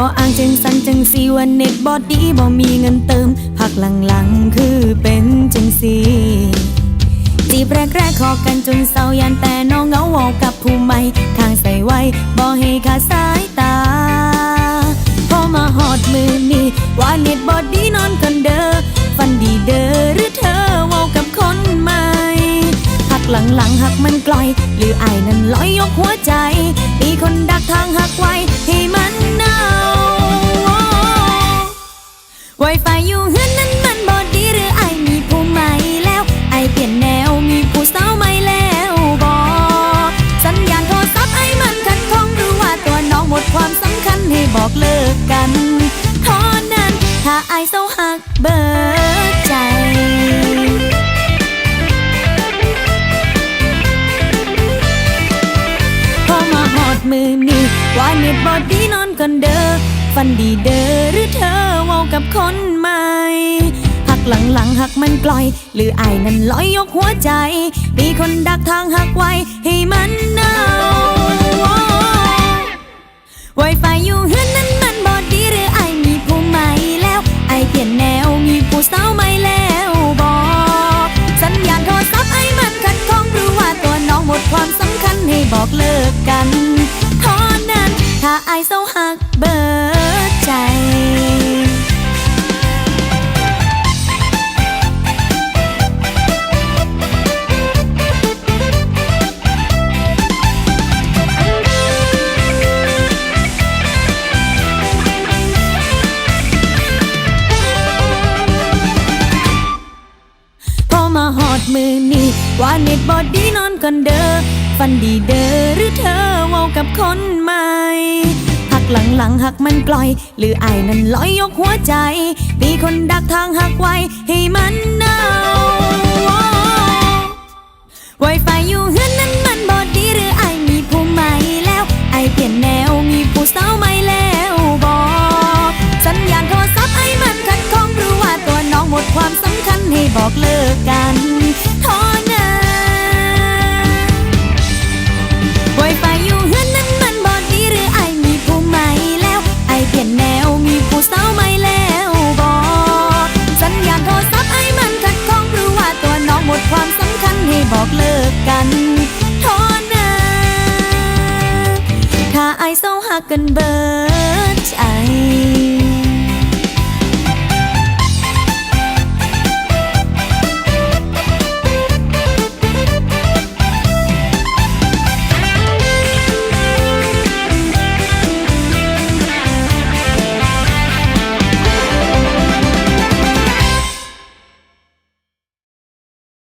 ออ้างจังสันจังสีว่าเน็ตบอดดีบ่มีเงินเติม พักหลังๆคือเป็นจังสีจีบแรกๆขอกันจนเศร้ายันแต่น้องเหงาเวากับผู้ใหม่ข้างใส่ไว้บ่ให้ขาดสายตา พอมาหอดมือนี่ว่าเน็ตบอดดีนอนกันเด้อฟันดีเด้อหรือเธอเว้ากับคนใหม่หักหลังๆหักมันกลอย หรืออายนั้นลอยยกหัวใจ มีคนดักทางหักไว้ให้มา ไวไฟอยู่เฮือนนั้นมันบอดีหรือไอมีผู้ใหม่แล้ว ไอเปลี่ยนแนวมีผู้สาวใหม่แล้วบอสัญญาณโทรศัพท์ไอมันขัดข้องหรือว่าตัวน้องหมดความสำคัญให้บอกเลิกกันท่านั้นถ้าไอเศร้าหักเบิดใจพอมาหอดมือนี่ว่าเน็ตบอดีนอนกันเด้อฟันดีเด้อหรือเธอากับคนใหม่ หักหลังๆหักมันปล่อย หรืออายนั้นลอยยกหัวใจ มีคนดักทางหักไว้ให้มันนะ มาหอดมือนี่ว่าเน็ตบอดีนอนกันเด้อฟันดีเด้อหรือเธอเว้ากับคนใหม่หักหลังๆหักมันกลอย หรืออายนั้นลอยยกหัวใจมีคนดักทางหักไว้ให้มันเน่าไวไฟอยู่เฮือนนั้นมันบอดีหรืออายมีผู้ใหม่แล้ว ไอเปลี่ยนแนวมีผู้สาวใหม่แล้วบอกสัญญาณโทรศัพท์ไอ้มันขัดข้องหรือว่าตัวน้องหมดความสำคัญให้บอกเลิกกัน ความสำคัญให้บอกเลิกกันโทษนะถ้าไอ้เศร้าหักกันเบิดใจ